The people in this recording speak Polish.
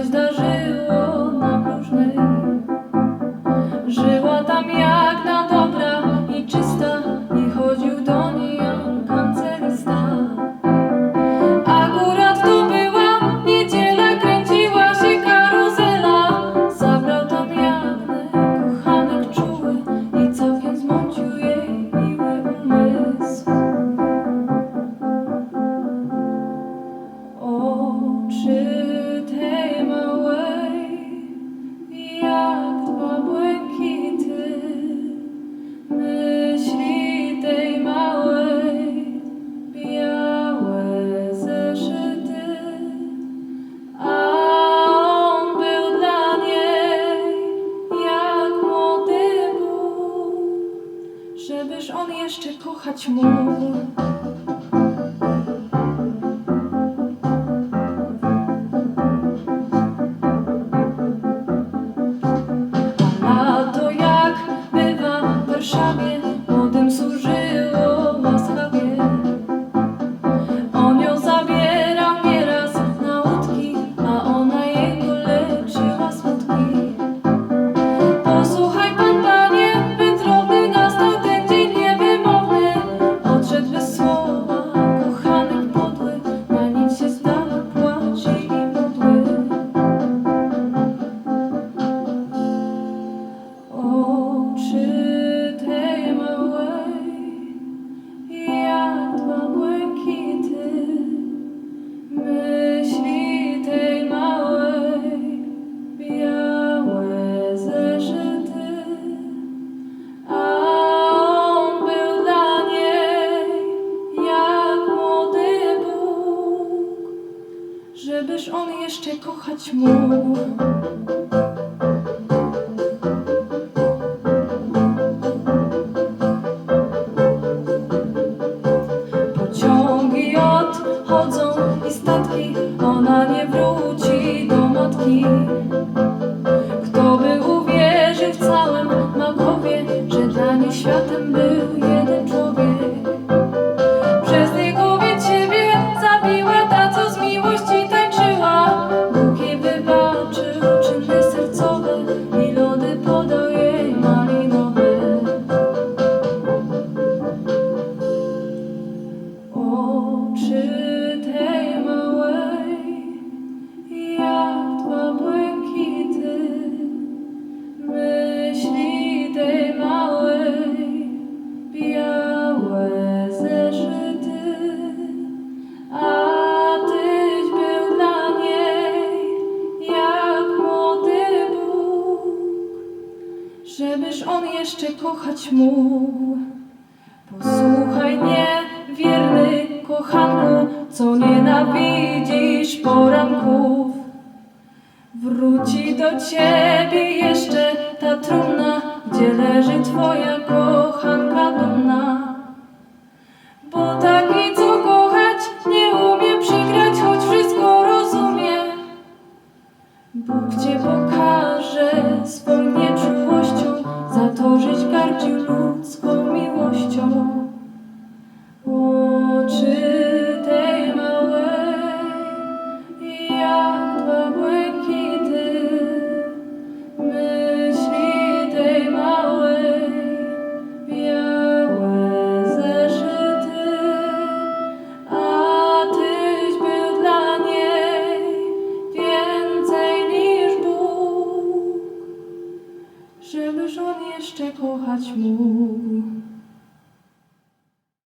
Пусть даже Czyż on jeszcze kochać mógł? To jak bywa w Warszawie, młodym służy. żebyż on jeszcze kochać mógł. Pociągi odchodzą i statki, ona nie wróci do matki. Kto by uwierzył w całym magowie, że dla niej światem był żebyż on jeszcze kochać mógł. Posłuchaj mnie, wierny kochanku, co nienawidzisz poranków. Wróci do ciebie jeszcze ta trumna, gdzie leży twoja kochanka dumna. jeszcze kochać mógł.